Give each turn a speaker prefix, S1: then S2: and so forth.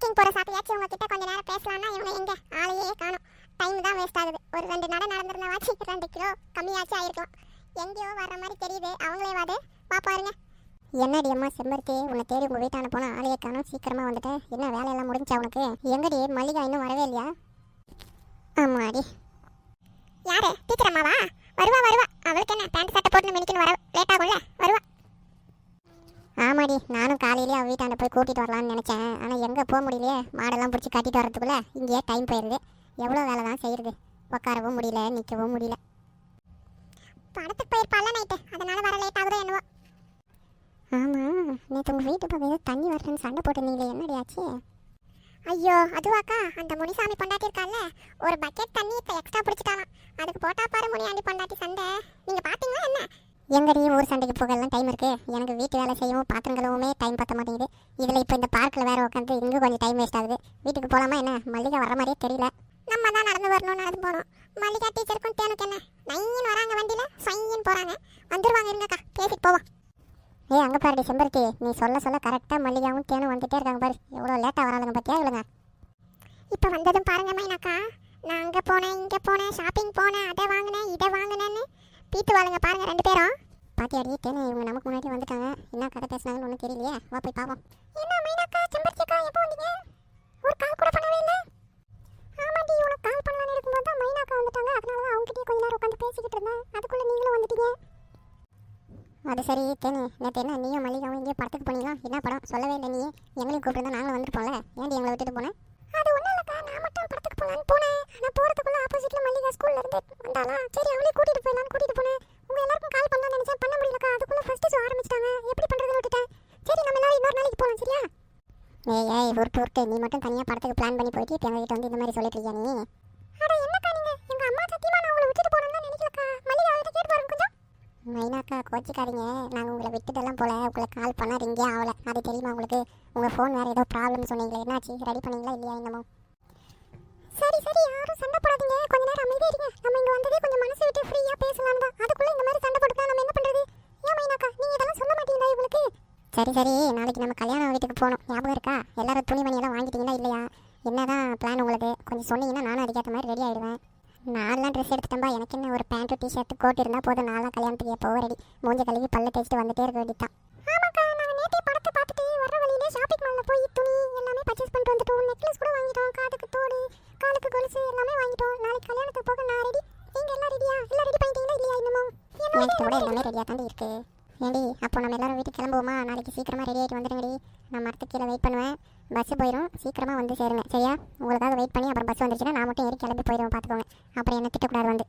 S1: Walking போற சாப்பியாச்சும் உங்ககிட்ட கொஞ்ச நேரம் பேசலாம்னா இவங்க எங்க? ஆளையே காணும். டைம் தான் வேஸ்ட் ஆகுது. ஒரு ரெண்டு நடை நட வாட்சி ரெண்டு கிலோ கம்மியாச்சும் ஆயிருக்கும் எங்கேயோ வர்ற மாதிரி தெரியுது. அவங்களே வாது. வா பாருங்க. என்னடி அம்மா செம்பருத்தி? உன்னை தேடி உங்கள் வீட்டான போனா ஆளையே காணும். சீக்கிரமாக வந்துட்டு என்ன வேலையெல்லாம் முடிஞ்சா உனக்கு? எங்கடி? மல்லிகா இன்னும் வரவே இல்லையா? ஆமாடி. யாரு? டீச்சர் அம்மாவா வருவா வருவா அவளுக்கு என்ன பேண்ட் சட்டை போட்டு மினிக்குன்னு வர லேட் ஆகும்ல வருவா ஆமாடி நானும் காலையிலேயே அவள் வீட்டாண்ட போய் கூட்டிட்டு வரலாம்னு நினச்சேன். ஆனால் எங்கே போக முடியலையே? மாடெல்லாம் பிடிச்சி கட்டிட்டு வரதுக்குள்ள இங்கேயே டைம் போயிடுது எவ்வளோ வேலை தான் செய்யுது? உட்காரவும் முடியல நிற்கவும் முடியல. படத்துக்கு போயிருப்பால நைட்டு அதனால வர லேட் ஆகுதோ என்னவோ. ஆமாம் நேற்று உங்கள் வீட்டு பக்கம் ஏதோ தண்ணி வரலன்னு சண்டை போட்டுருந்தீங்களே. என்னடியாச்சு? ஐயோ அதுவாக்கா. அந்த முனிசாமி பொண்டாட்டி இருக்கால ஒரு பக்கெட் தண்ணி இப்போ எக்ஸ்ட்ரா பிடிச்சிட்டாலாம் அதுக்கு போட்டா பாரு முனியாண்டி பொண்டாட்டி சண்டை. நீங்கள் பார்த்து எங்கடி ஊர் சண்டைக்கு போகலாம் டைம் இருக்கு? எனக்கு வீட்டு வேலை செய்யவும் பாத்திரம் டைம் பத்த மாட்டேங்குது. இதில் இப்போ இந்த பார்க்கில் வேற உட்காந்து இங்கே கொஞ்சம் டைம் வேஸ்ட் ஆகுது. வீட்டுக்கு போகலாமா என்ன? மல்லிகை வர மாதிரியே தெரியல. நம்ம தான் நடந்து வரணும் நடந்து போகணும் மல்லிகா டீச்சருக்கும் தேனுக்கு என்ன? நைன்னு வராங்க வண்டியில் சைன்னு போகிறாங்க வந்துருவாங்க இருங்கக்கா பேசிட்டு போவோம். ஏய் அங்கே பாருடி செம்பருத்தி. நீ சொல்ல சொல்ல கரெக்டாக மல்லிகாவும் தேனும் வந்துட்டே இருக்காங்க பாரு. எவ்வளோ லேட்டாக வராதுங்க பார்த்தியா இவளுங்க? இப்போ வந்ததும் பாருங்க மைனாக்கா. நான் அங்கே போனேன் இங்கே போனேன் ஷாப்பிங் போனேன் அதை வாங்கினேன் இதை வாங்கினேன்னு பீத்து வாளுங்க பாருங்க ரெண்டு பேரும். பாத்தியாடி தேனு இவங்க நமக்கு முன்னாடி வந்துட்டாங்க. என்ன கதை பேசுனாங்கன்னு ஒன்றும் தெரியலையே. வா போய் பார்ப்போம் என்ன மைனாக்கா செம்பருத்திக்கா எப்போ வந்தீங்க? ஒரு கால் கூட பண்ணவே இல்லை. ஆமாண்டி உனக்கு கால் பண்ணலான்னு இருக்கும்போது தான் மைனாக்கா வந்துட்டாங்க. அதனால தான் அவங்ககிட்டயே கொஞ்ச நேரம் உட்காந்து பேசிக்கிட்டு இருந்தேன். அதுக்குள்ளே நீங்களும் வந்துட்டீங்க. அது சரி தேனு நேற்று என்ன நீயும் மல்லிகாவும் இங்கே படத்துக்கு போனீங்களா? என்ன படம்? சொல்லவே இல்லை நீ எங்களையும் கூப்பிட்டு நாங்களும் வந்துருப்போம்ல. ஏன்டி எங்களை விட்டுட்டு போனேன் அது ஒன்றும் இல்லைக்கா நான் மட்டும் படத்துக்கு போகலான்னு போனேன். ஆனால் போகிறதுக்குள்ள ஆப்போசிட்டில் மல்லிகா ஸ்கூல்ல இருந்து வந்தாளா? சரி அவளே கூட்டிகிட்டு போயிடலான்னு கூட்டிகிட்டு போனேன் உங்கள் எல்லாருக்கும் கால் பண்ணலாம்னு நினச்சேன் பண்ண முடியலக்கா அதுக்குள்ளே ஃபஸ்ட்டு ஷோ ஆரம்பிச்சிட்டாங்க எப்படி பண்ணுறதுன்னு விட்டுட்டேன் சரி நம்ம எல்லாரும் இன்னொரு நாளைக்கு போகலாம் சரியா ஏய் ஏய் உருட்டு உருட்டு நீ மட்டும் தனியாக படத்துக்கு பிளான் பண்ணி போயிட்டு இப்போ எங்ககிட்ட வந்து இந்த மாதிரி சொல்லிட்டு இருக்கியா நீ? அட என்னக்கா நீங்க? எங்க அம்மா சத்தியமா நான் உங்களை விட்டுட்டு போறேன்னு நினைக்கலக்கா. மல்லிகா அவகிட்ட கேட்டு பாருங்க கொஞ்சம். மைனாக்கா கோச்சிக்காதீங்க. நாங்கள் உங்களை விட்டுட்டெல்லாம் போல. உங்களை கால் பண்ணால் ரிங்கே ஆகல. அது தெரியுமா உங்களுக்கு? உங்கள் ஃபோன் வேறு ஏதோ ப்ராப்ளம் சொன்னீங்களே. என்னாச்சு? ரெடி பண்ணீங்களா இல்லையா என்னமோ? சரி சரி. யாரும் சண்டை போடாதீங்க. கொஞ்ச நேரம் அமைதியா இருங்க நம்ம இங்க வந்ததே கொஞ்சம் மனசு விட்டு ஃப்ரீயா பேசலாம் தான் அதுக்குள்ள இந்த மாதிரி சண்டை போட்டுட்டா நம்ம என்ன பண்றது ஏன் மைனாக்கா நீங்க இதெல்லாம் சொல்ல மாட்டீங்களா இவங்களுக்கு சரி சரி நாளைக்கு நம்ம கல்யாணம் வீட்டுக்கு போகணும். ஞாபகம் இருக்கா? எல்லாரும் துணிமணி எல்லாம் வாங்கிட்டீங்களா இல்லையா? என்னதான் பிளான் உங்களுக்கு? கொஞ்சம் சொன்னீங்கன்னா நானும் அதுக்கேற்ற மாதிரி ரெடி ஆகிடுவேன் நான்லாம் ட்ரெஸ் எடுத்துட்டேன்பா. எனக்கு என்ன ஒரு பேண்ட்டு டிஷர்ட் கோட் இருந்தால் போதும். நான்லாம் கல்யாணத்துக்கு எப்போ ரெடி மூஞ்ச கழுவி பல்ல தேய்ச்சிட்டு வந்துட்டே இருக்க வேண்டியதான் ஆமாக்கா நாங்கள் நேற்றே படத்தை பார்த்துட்டு வர வழியிலே ஷாப்பிங் மாலில் போய் துணி எல்லாமே பர்ச்சேஸ் பண்ணிட்டு வந்துட்டோம். நெக்லஸ் கூட வாங்கிட்டோம். காதுக்கு தோடு காலுக்கு கொலுசு எல்லாமே வாங்கிட்டோம். நாளைக்கு கல்யாணத்துக்கு போக நான் ரெடி நீங்கள் எல்லாம் ரெடியா எல்லாம் ரெடி பண்ணிட்டீங்களா இல்லையா இன்னமும்? என்கிட்ட கூட எல்லாமே ரெடியாக தான் இருக்கு. ஏண்டி அப்போ நம்ம எல்லாரும் வீட்டுக்கு கிளம்புவோமா? நாளைக்கு சீக்கிரமாக ரெடி ஆகிட்டு வந்துடுங்கடி. நான் மரத்துக்கு கீழே வெயிட் பண்ணுவேன். பஸ்ஸு போயிடும் சீக்கிரமாக வந்து சேருங்க. சரியா? உங்களுக்காக வெயிட் பண்ணி அப்புறம் பஸ் வந்துருச்சுன்னா நான் மட்டும் ஏறி கிளம்பி போயிடுவோம் பார்த்துக்கோங்க. அப்புறம் என்ன திட்டக்கூடாது வந்து.